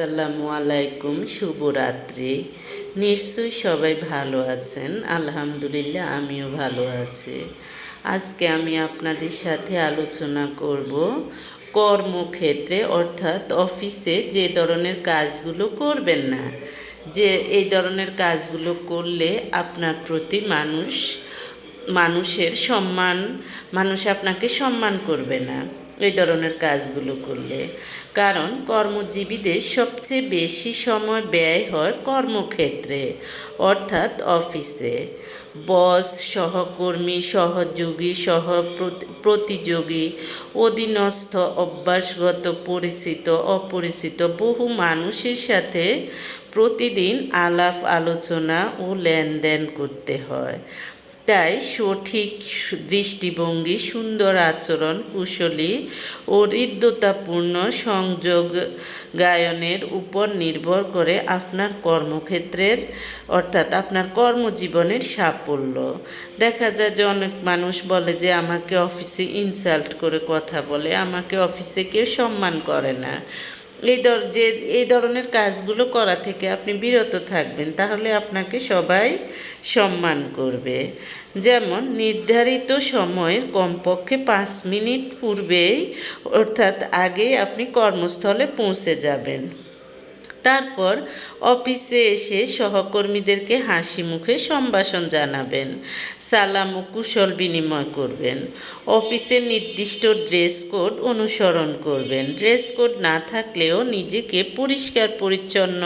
আসসালামু আলাইকুম, শুভরাত্রি। নিশ্চয়ই সবাই ভালো আছেন। আলহামদুলিল্লাহ, আমিও ভালো আছি। আজকে আমি আপনাদের সাথে আলোচনা করব কর্মক্ষেত্রে, অর্থাৎ অফিসে যে ধরনের কাজগুলো করবেন না, যে এই ধরনের কাজগুলো করলে আপনার প্রতি মানুষ, মানুষের সম্মান, মানুষ আপনাকে সম্মান করবে না। এই ধরনের কাজগুলো করলে। কারণ কর্মজীবীদের সবচেয়ে বেশি সময় ব্যয় হয় কর্মক্ষেত্রে, অর্থাৎ অফিসে। বস, সহকর্মী, সহযোগী সহ প্রতিযোগী, অধীনস্থ, অভ্যাসগত, পরিচিত, অপরিচিত বহু মানুষের সাথে প্রতিদিন আলাপ আলোচনা ও লেনদেন করতে হয়। তাই সঠিক দৃষ্টিভঙ্গি, সুন্দর আচরণ, কুশলী ও হৃদ্যতাপূর্ণ সংযোগ গায়নের উপর নির্ভর করে আপনার কর্মক্ষেত্রের, অর্থাৎ আপনার কর্মজীবনের সাফল্য। দেখা যায় যে অনেক মানুষ বলে যে, আমাকে অফিসে ইনসাল্ট করে কথা বলে, আমাকে অফিসে কেউ সম্মান করে না। এই ধর, যে এই ধরনের কাজগুলো করা থেকে আপনি বিরত থাকবেন, তাহলে আপনাকে সবাই সম্মান করবে। যেমন, নির্ধারিত সময়ের কমপক্ষে পাঁচ মিনিট পূর্বেই, অর্থাৎ আগে আপনি কর্মস্থলে পৌঁছে যাবেন। তারপর অফিসে এসে সহকর্মীদেরকে হাসি মুখে সম্ভাষণ জানাবেন। সালাম ও কুশল বিনিময় করবেন। অফিসের নির্দিষ্ট ড্রেস কোড অনুসরণ করবেন। ড্রেস কোড না থাকলেও নিজেকে পরিষ্কার, পরিচ্ছন্ন,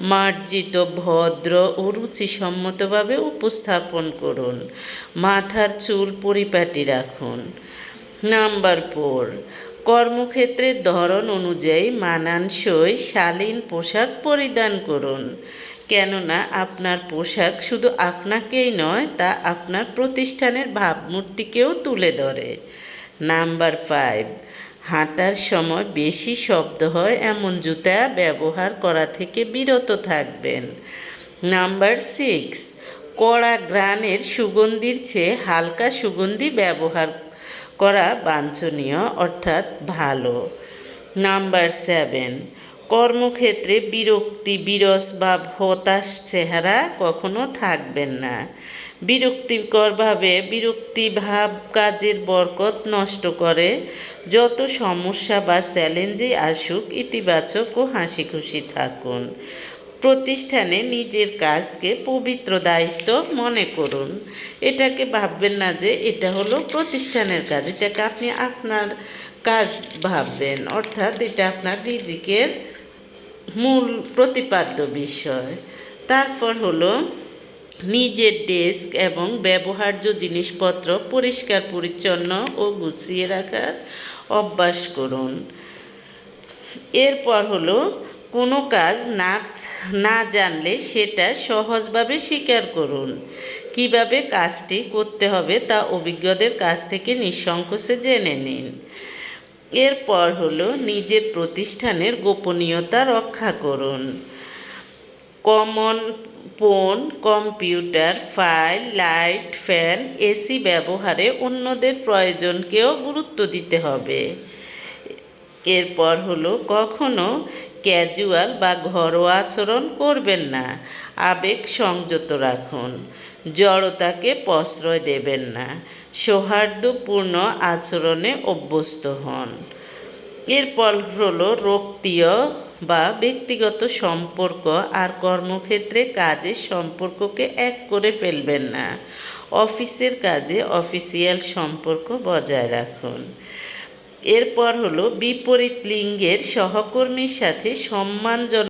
মার্জিত, ভদ্র ও রুচিসম্মতভাবে উপস্থাপন করুন। মাথার চুল পরিপাটি রাখুন। নাম্বার ফোর কর্মক্ষেত্রের ধরন অনুযায়ী মানানসই শালীন পোশাক পরিধান করুন। কেননা আপনার পোশাক শুধু আপনাকেই নয়, তা আপনার প্রতিষ্ঠানের ভাবমূর্তিকেও তুলে ধরে। নাম্বার ফাইভ, হাঁটার সময় বেশি শব্দ হয় এমন জুতা ব্যবহার করা থেকে বিরত থাকবেন। নাম্বার সিক্স, কড়া গ্রানের সুগন্ধির চেয়ে হালকা সুগন্ধি ব্যবহার করা বাঞ্ছনীয়, অর্থাৎ ভালো। নাম্বার সেভেন, কর্মক্ষেত্রে বিরক্তি বিরস বা হতাশ চেহারা কখনো থাকবেন না। বিরক্তিকরভাবে বিরক্তি ভাব কাজের বরকত নষ্ট করে, যত সমস্যা বা চ্যালেঞ্জে আসুক, ইতিবাচক ও হাসি খুশি থাকুন। প্রতিষ্ঠানে নিজের কাজকে পবিত্র দায়িত্ব মনে করুন। এটাকে ভাববেন না যে এটা হলো প্রতিষ্ঠানের কাজ, এটাকে আপনি আপনার কাজ ভাববেন। অর্থাৎ এটা আপনার রিজিকের মূল প্রতিপাদ্য বিষয়। তারপর হলো নিজের ডেস্ক এবং ব্যবহার্য জিনিসপত্র পরিষ্কার, পরিচ্ছন্ন ও গুছিয়ে রাখার অভ্যাস করুন। এরপর হলো কোনো কাজ না না জানলে সেটা সহজভাবে স্বীকার করুন। কীভাবে কাজটি করতে হবে তা অভিজ্ঞদের কাছ থেকে নিঃসংকোচে জেনে নিন। এরপর হলো নিজের প্রতিষ্ঠানের গোপনীয়তা রক্ষা করুন। Common phone, computer, file, light, fan, AC ব্যবহারে অন্যদের প্রয়োজনকেও গুরুত্ব দিতে হবে। এরপর হলো কখনো ক্যাজুয়াল বা ঘরোয়া আচরণ করবেন না। আবেগ সংযত রাখুন। জড়তাকে প্রশ্রয় দেবেন না। সৌহার্দ্যপূর্ণ আচরণে অভ্যস্ত হন। এরপর হলো রক্তীয় বা ব্যক্তিগত সম্পর্ক আর কর্মক্ষেত্রে কাজের সম্পর্ককে এক করে ফেলবেন না। অফিসের কাজে অফিসিয়াল সম্পর্ক বজায় রাখুন। এরপর হলো বিপরীত লিঙ্গের সহকর্মীর সাথে সম্মানজনক